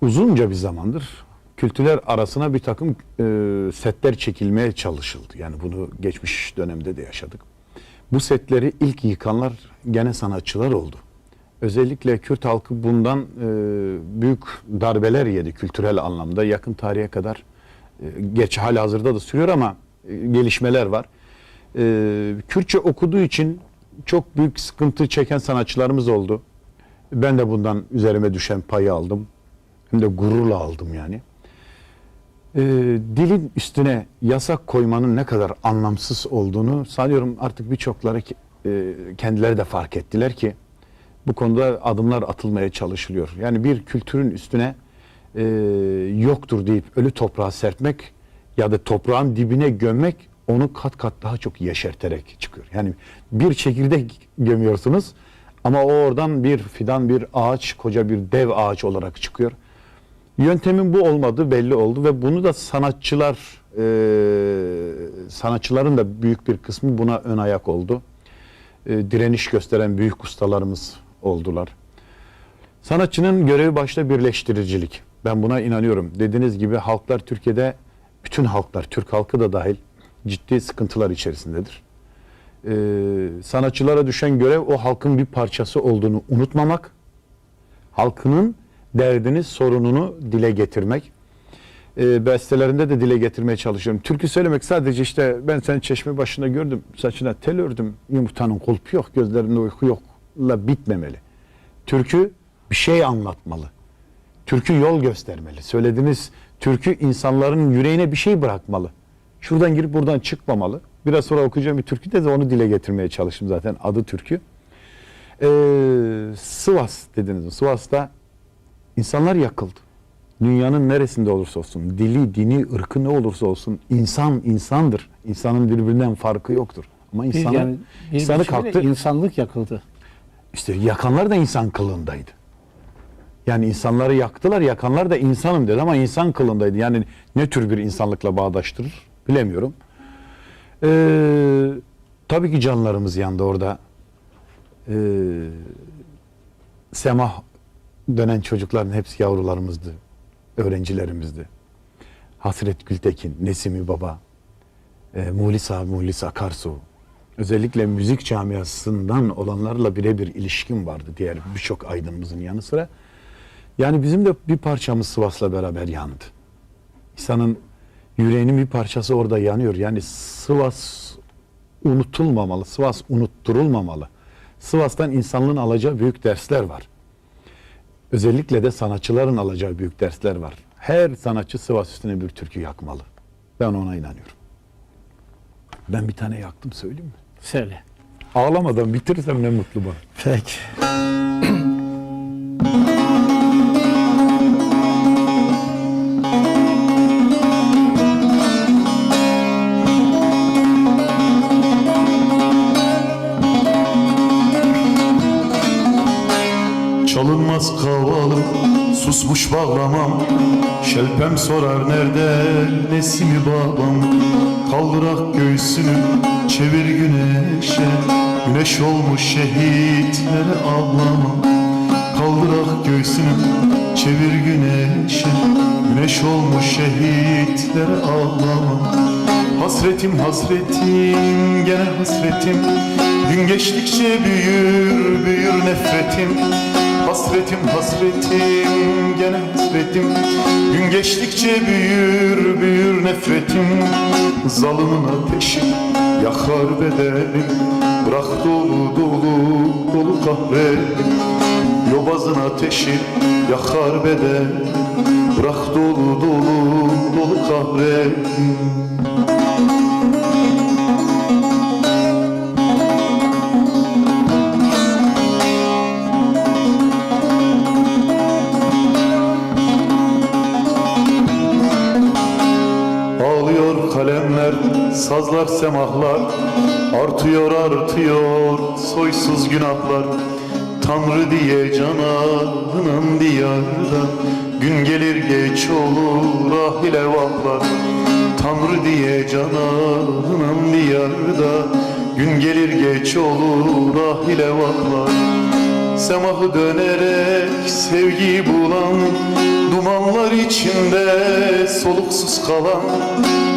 uzunca bir zamandır kültürler arasına bir takım e, setler çekilmeye çalışıldı. Yani bunu geçmiş dönemde de yaşadık. Bu setleri ilk yıkanlar gene sanatçılar oldu. Özellikle Kürt halkı bundan e, büyük darbeler yedi kültürel anlamda. Yakın tarihe kadar, e, geç hala hazırda da sürüyor ama e, gelişmeler var. E, Kürtçe okuduğu için çok büyük sıkıntı çeken sanatçılarımız oldu. Ben de bundan üzerime düşen payı aldım. Hem de gururla aldım yani. Ee, dilin üstüne yasak koymanın ne kadar anlamsız olduğunu sanıyorum artık birçokları e, kendileri de fark ettiler ki bu konuda adımlar atılmaya çalışılıyor. Yani bir kültürün üstüne e, yoktur deyip ölü toprağa serpmek ya da toprağın dibine gömmek onu kat kat daha çok yeşerterek çıkıyor. Yani bir çekirdek gömüyorsunuz ama o oradan bir fidan, bir ağaç, koca bir dev ağaç olarak çıkıyor. Yöntemin bu olmadığı belli oldu ve bunu da sanatçılar, e, sanatçıların da büyük bir kısmı buna ön ayak oldu. E, direniş gösteren büyük ustalarımız oldular. Sanatçının görevi başta birleştiricilik. Ben buna inanıyorum. Dediğiniz gibi halklar Türkiye'de, bütün halklar, Türk halkı da dahil ciddi sıkıntılar içerisindedir. Ee, sanatçılara düşen görev o halkın bir parçası olduğunu unutmamak, halkının derdini, sorununu dile getirmek. Ee, bestelerinde de dile getirmeye çalışıyorum. Türkü söylemek sadece işte ben seni çeşme başında gördüm, saçına tel ördüm, yumurtanın kulpu yok, gözlerinde uyku yokla bitmemeli. Türkü bir şey anlatmalı. Türkü yol göstermeli. Söylediğiniz türkü insanların yüreğine bir şey bırakmalı. Şuradan girip buradan çıkmamalı. Biraz sonra okuyacağım bir türkü de onu dile getirmeye çalıştım zaten. Adı türkü. Ee, Sivas dediniz. Sivas'ta insanlar yakıldı. Dünyanın neresinde olursa olsun, dili, dini, ırkı ne olursa olsun insan insandır. İnsanın birbirinden farkı yoktur. Ama Bir, insanı, yani bir insanı kalktı. insanlık yakıldı. İşte yakanlar da insan kılığındaydı. Yani insanları yaktılar, yakanlar da insanım dedi ama insan kılığındaydı. Yani ne tür bir insanlıkla bağdaştırır bilemiyorum. Ee, tabii ki canlarımız yandı orada. Ee, semah dönen çocukların hepsi yavrularımızdı, öğrencilerimizdi. Hasret Gültekin, Nesimi Baba, e, Mulis abi, Mulis Akarsu. Özellikle müzik camiasından olanlarla birebir ilişkim vardı diğer birçok aydınımızın yanı sıra. Yani bizim de bir parçamız Sivas'la beraber yandı. İnsanın yüreğinin bir parçası orada yanıyor. Yani Sivas unutulmamalı, Sivas unutturulmamalı. Sivas'tan insanlığın alacağı büyük dersler var. Özellikle de sanatçıların alacağı büyük dersler var. Her sanatçı Sivas üstüne bir türkü yakmalı. Ben ona inanıyorum. Ben bir tane yaktım söyleyeyim mi? Söyle. Ağlamadan bitirirsem ne mutlu bana. Peki. Çalınmaz kavalı susmuş bağlamam. Şelpem sorar nerede? Nesimi babam? Kaldırak göğsünü çevir güneşe. Güneş olmuş şehitlere ağlamam Kaldırak göğsünü çevir güneşe. Güneş olmuş şehitlere ağlamam Hasretim hasretim gene hasretim. Gün geçtikçe büyür büyür nefretim Hasretim hasretim gene hasretim. Gün geçtikçe büyür büyür nefretim. Zalımın ateşi yakar bedenim. Bırak dolu dolu dolu kahvetim Yobazın ateşi yakar beden Bırak dolu dolu dolu kahvetim sazlar semahlar Artıyor artıyor soysuz günahlar. Tanrı diye cananın diyarda Gün gelir geç olur ah ile vahlar Tanrı diye cananın diyarda Gün gelir geç olur ah ile vahlar Semahı dönerek sevgi bulan Duman içinde soluksuz kalan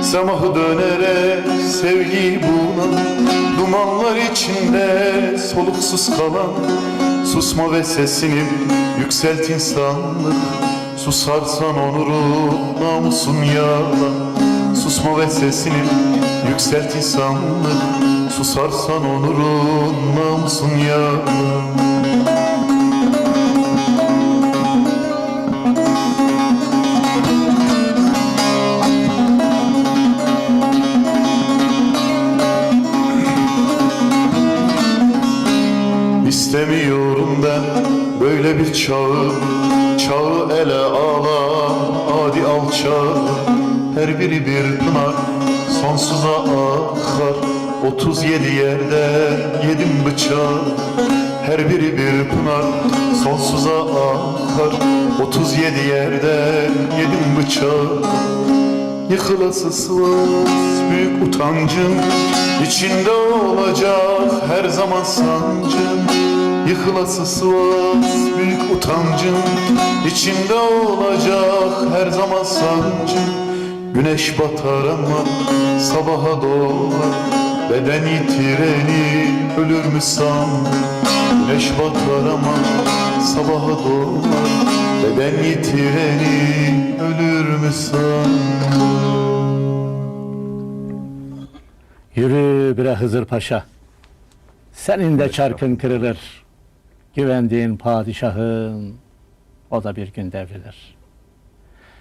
Semahı dönerek sevgiyi bulan Dumanlar içinde soluksuz kalan. Susma ve sesini yükselt insanlık. Susarsan onurun namusun yalan Susma ve sesini yükselt insanlık. Susarsan onurun namusun yalan İstemiyorum ben böyle bir çağı. Çağı ele alan adi alçağı Her biri bir pınar sonsuza akar. 37 yerde yedim bıçağı. Her biri bir pınar sonsuza akar. 37 yerde yedim bıçağı. Yıkılası sığmaz büyük utancım. İçinde olacak her zaman sancım Yıkılası sığmaz büyük utancım içinde olacak her zaman sancım Güneş batar ama sabaha doğar Beden yitireni ölür mü sandın Güneş batar ama sabaha doğar Beden yitireni ölür mü sandın Yürü bre Hızır Paşa. Senin de çarkın kırılır. Güvendiğin padişahın o da bir gün devrilir.